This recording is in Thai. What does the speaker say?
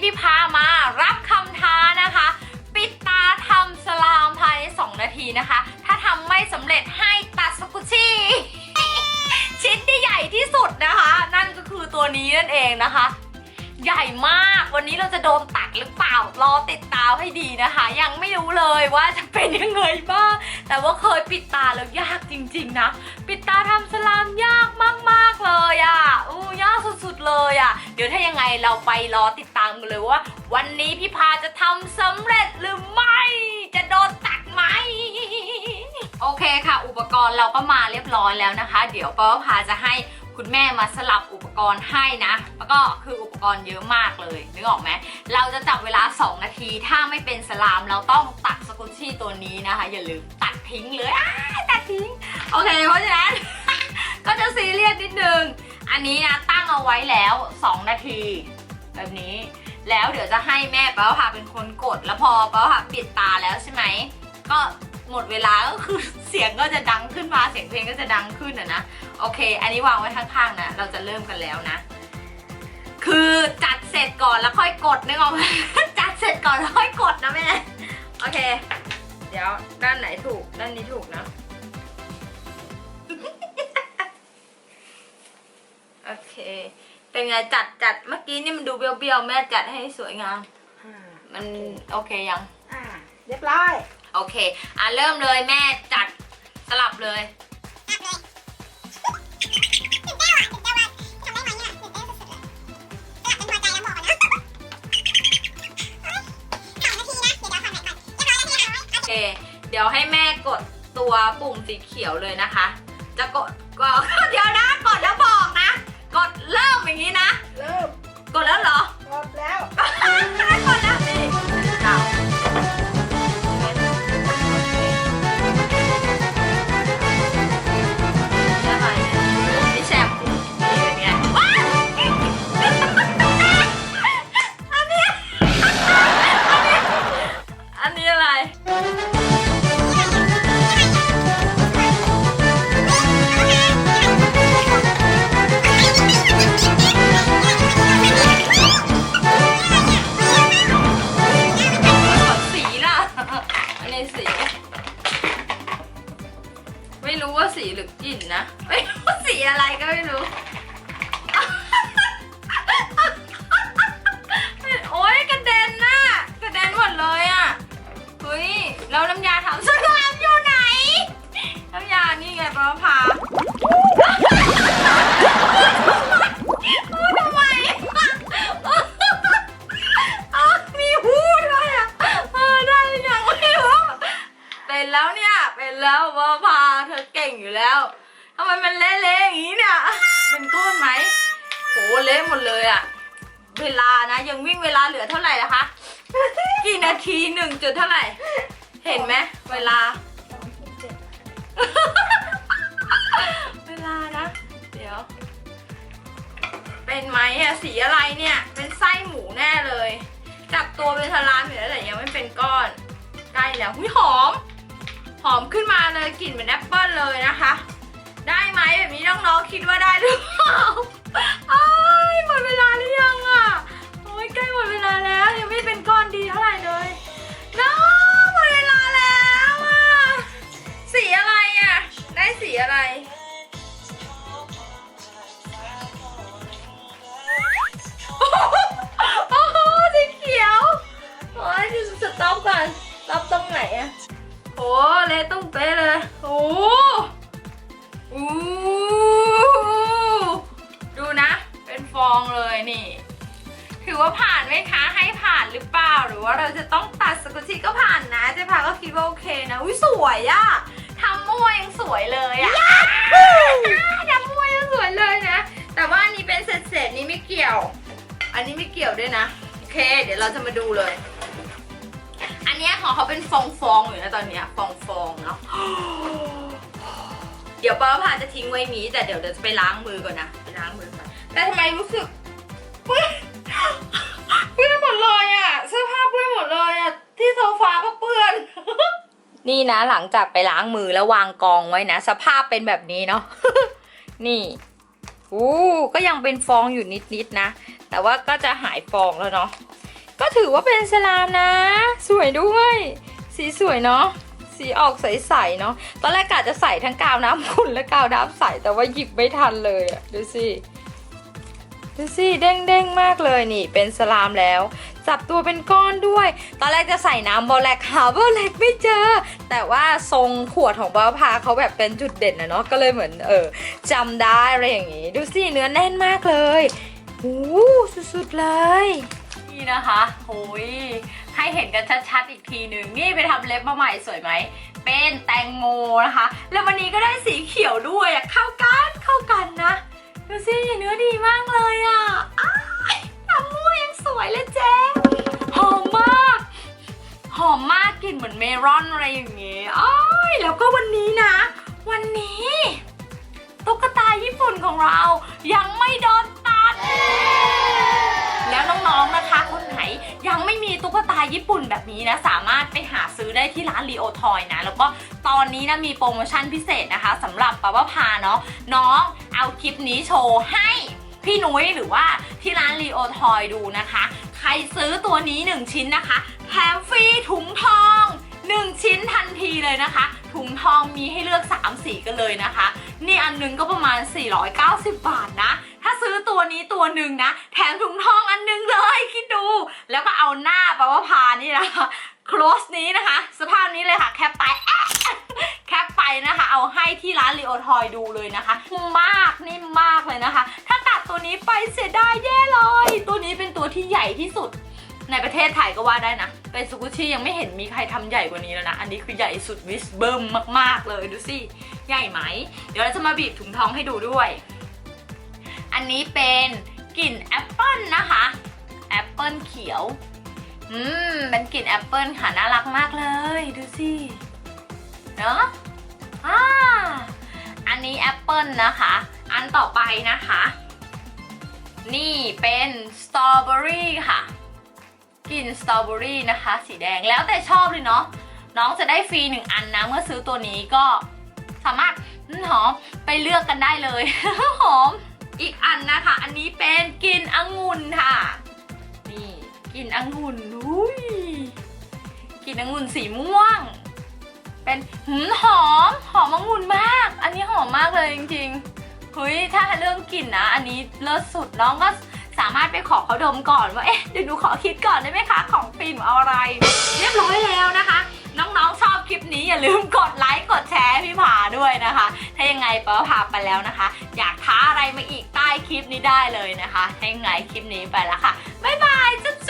พี่พามารับคำท้านะคะ ปิดตาทำสลามภายใน 2 นาทีนะคะ ถ้าทำไม่สำเร็จให้ตัดสกุชี่ชิ้นที่ใหญ่ที่สุดนะคะ นั่นก็คือตัวนี้นั่นเองนะคะ ใหญ่มาก วันนี้เราจะโดนตัดหรือเปล่ารอติดตามให้ดีนะคะ ยังไม่รู้เลยว่าจะเป็นยังไงบ้าง แต่ว่าเคยปิดตาแล้วยากจริง ๆ นะ ปิดตาทำสลามยากมากๆเลยอะ่ะอู้ยากสุดๆเลยอะ่ะ เดี๋ยวถ้ายังไงเราไปรอติดตามกันเลยว่า วันนี้พี่พาจะทำสำเร็จหรือไม่ จะโดนตัดไหมโอเคค่ะ อุปกรณ์เราก็มาเรียบร้อยแล้วนะคะ เดี๋ยวป้าพาจะให้ คุณแม่มาสลับอุปกรณ์ให้นะ แล้วก็คืออุปกรณ์เยอะมากเลยนึกออกไหมเราจะจับเวลา 2 นาที ถ้าไม่เป็นสลามเราต้องตัดสกุชชี่ตัวนี้นะคะ อย่าลืมตัดทิ้งเลยตัดทิ้ง โอเค เพราะฉะนั้น ก็จะซีเรียสนิดนึง อันนี้นะตั้งเอาไว้แล้ว 2 นาที แบบนี้ แล้วเดี๋ยวจะให้แม่ป้าพาเป็นคนกด แล้วพอป้าพาปิดตาแล้วใช่ไหม ก็หมดเวลาก็คือเสียงก็จะดังขึ้นมาเสียงเพลงก็จะดังขึ้นอะนะ โอเค อันนี้วางไว้ข้างๆนะ เราจะเริ่มกันแล้วนะ คือจัดเสร็จก่อนแล้วค่อยกดนึกออกไหมจัดเสร็จก่อนแล้วค่อยกดนะแม่ โอเค เดี๋ยวด้านไหนถูก ด้านนี้ถูกนะ โอเค เป็นไงจัดจัดเมื่อกี้นี่มันดูเบี้ยวๆแม่จัดให้สวยงามอ่ามันโอเคยัง อ่า เรียบร้อย โอเค อะเริ่มเลยแม่จัดสลับเลย ดี๋ยวให้แม่กดตัวปุ่มสีเขียวเลยนะคะ จะกดก็เดี๋ยวนะกดแล้วบอกนะ กดเริ่มอย่างนี้นะ หรือกลิ่นนะ ไม่รู้สีอะไรก็ไม่รู้ โอ๊ยกระเด็นน่ะกระเด็นหมดเลยอะ เฮ้ย แล้วน้ำยาทำสลามอยู่ไหน น้ำยานี่ไงป้าพาพูดทำไมมีหูด้วยอะเออได้ยังไม่รู้เป็นแล้วเนี่ย เป็นแล้วป้าพาเธอเก่งอยู่แล้วทำไมมันเละๆอย่างนี้เนี่ย เป็นก้อนไหมโหเละหมดเลยอะเวลานะ ยังวิ่งเวลาเหลือเท่าไหร่นะคะ กี่นาทีหนึ่งจุดเท่าไหร่ เห็นไหมเวลาสองถึงเจ็ดเวลานะ เดี๋ยว เป็นไหมอะสีอะไรเนี่ย เป็นไส้หมูแน่เลย จับตัวเป็นทารามอยู่แล้วแต่ยังไม่เป็นก้อนใกล้แล้วหุยหอม หอมขึ้นมาเลยกลิ่นเหมือนแอปเปิลเลยนะคะ ได้ไหมแบบนี้น้องๆคิดว่าได้หรือเปล่าอ้ยหมดเวลาหรือยังอะโอ้ยใกล้หมดเวลาแล้วยังไม่เป็นก้อนดีเท่าไหร่เลยน้องหมดเวลาแล้วอะสีอะไรอะได้สีอะไร เละตุ้มเป๊ะเลย โอ้โอ้ดูนะ เป็นฟองเลยนี่ ถือว่าผ่านไหมคะให้ผ่านหรือเปล่า หรือว่าเราจะต้องตัดสกุชชี่ก็ผ่านนะเจ๊พาก็คิดว่าโอเคนะ อุ้ยสวยอะทำมั่วยังสวยเลยอะทำมั่วยังสวยเลยนะ แต่ว่าอันนี้เป็นเศษๆนี่ไม่เกี่ยว อันนี้ไม่เกี่ยวด้วยนะ โอเค เดี๋ยวเราจะมาดูเลยอัน เนี้ยของเขาเป็นฟองฟองๆอยู่นะตอนเนี้ยฟองฟองๆเนาะเดี๋ยวป้าพาจะทิ้งไว้นี้ แต่เดี๋ยวเดี๋ยวจะไปล้างมือก่อนนะไปล้างมือก่อนแต่ทำไมรู้สึกเปื้อนเปื้อนหมดเลยอะเสื้อผ้าเปื้อนหมดเลยอะที่โซฟาก็เปื้อน นี่นะหลังจากไปล้างมือแล้ววางกองไว้นะ สภาพเป็นแบบนี้เนาะนี่อู้ก็ยังเป็นฟองอยู่นิดๆนะ แต่ว่าก็จะหายฟองแล้วเนาะ ก็ถือว่าเป็นสลามนะ สวยด้วย สีสวยเนาะสีออกใสๆเนาะตอนแรกกะจะใส่ทั้งกาวน้ำขุ่นและกาวน้ำใสแต่ว่าหยิบไม่ทันเลยอะดูสิดูสิเด้งๆมากเลยนี่ เป็นสลามแล้ว จับตัวเป็นก้อนด้วย ตอนแรกจะใส่น้ำบอลแลกหาบอลแลกไม่เจอ แต่ว่าทรงขวดของบ้าพาเขาแบบเป็นจุดเด่นนะเนาะก็เลยเหมือนเออจำได้อะไรอย่างงี้ ดูสิเนื้อแน่นมากเลยโอ้สุดๆเลย นี่นะคะโอ้ยให้เห็นกันชัดๆอีกทีหนึ่งนี่ไปทำเล็บมาใหม่สวยไหม เป็นแตงโมนะคะ แล้ววันนี้ก็ได้สีเขียวด้วยอะเข้ากันเข้ากันนะ ดูสิเนื้อดีมากเลยอะอ้ายทำมั่วยังสวยเลยเจ๊หอมมาก หอมมากกลิ่นเหมือนเมลอนอะไรอย่างเงี้ยอ้ยแล้วก็วันนี้นะ วันนี้ตุ๊กตาญี่ปุ่นของเรายังไม่โดนตัด แล้วน้องๆนะ ยังไม่มีตุ๊กตาญี่ปุ่นแบบนี้นะ สามารถไปหาซื้อได้ที่ร้านรีโอทอยนะ แล้วก็ตอนนี้นะมีโปรโมชั่นพิเศษนะคะสำหรับปะวะพาเนาะน้องเอาคลิปนี้โชว์ให้พี่นุ้ยหรือว่าที่ร้านรีโอทอยดูนะคะ ใครซื้อตัวนี้ 1 ชิ้นนะคะแถมฟรีถุงทอง 1 ชิ้นทันทีเลยนะคะ ถุงทองมีให้เลือก 3 สีกันเลยนะคะ นี่อันหนึงก็ประมาณ 490 บาทนะ ซื้อตัวนี้ตัวหนึ่งนะ แถมถุงทองอันหนึงเลย คิดดู แล้วก็เอาหน้าปะว่าพานี่นะคะ close นี้นะคะ สภาพนี้เลยค่ะ แคปไปแคปไปนะคะ เอาให้ที่ร้านรีโอทอยดูเลยนะคะมมากนิ่มมากเลยนะคะ ถ้าตัดตัวนี้ไปเสียดายแย่เลย ตัวนี้เป็นตัวที่ใหญ่ที่สุดในประเทศไทยก็ว่าได้นะ เป็นซูกุชิยังไม่เห็นมีใครทำใหญ่กว่านี้แล้วนะ อันนี้คือใหญ่สุดวิสเบิร์มมากๆเลยดูสิ ใหญ่ไหม เดี๋ยวเราจะมาบีบถุงทองให้ดูด้วย อันนี้เป็นกลิ่นแอปเปิลนะคะแอปเปิลเขียว อืมเป็นกลิ่นแอปเปิลค่ะน่ารักมากเลย ดูสิเนอะอ่าอันนี้แอปเปิลนะคะ อันต่อไปนะคะ นี่เป็นสตรอเบอรี่ค่ะกลิ่นสตรอเบอรี่นะคะ สีแดงแล้วแต่ชอบเลยเนาะน้องจะได้ฟรีหนึ่งอันนะ เมื่อซื้อตัวนี้ก็สามารถหอมไปเลือกกันได้เลยหอม อีกอันนะคะ อันนี้เป็นกลิ่นองุ่นค่ะ นี่กลิ่นองุ่นอุ้ยกลิ่นองุ่นสีม่วง เป็นหืมหอมหอมองุ่นมาก อันนี้หอมมากเลยจริงๆเฮ้ยถ้าเรื่องกลิ่นนะ อันนี้เลิศสุดน้องก็สามารถไปขอเขาดมก่อนว่าเอ๊ะเดี๋ยวหนูขอคิดก่อนได้ไหมคะ ของฟิล์มเอาอะไร เรียบร้อยแล้วนะคะ น้องๆชอบคลิปนี้อย่าลืมกดไลค์กดแชร์พี่ผาด้วยนะคะ ถ้ายังไงป้าผาไปแล้วนะคะ อยากท้าอะไรมาอีกใต้คลิปนี้ได้เลยนะคะถ้ายังไงคลิปนี้ไปแล้วค่ะบ๊ายบายจ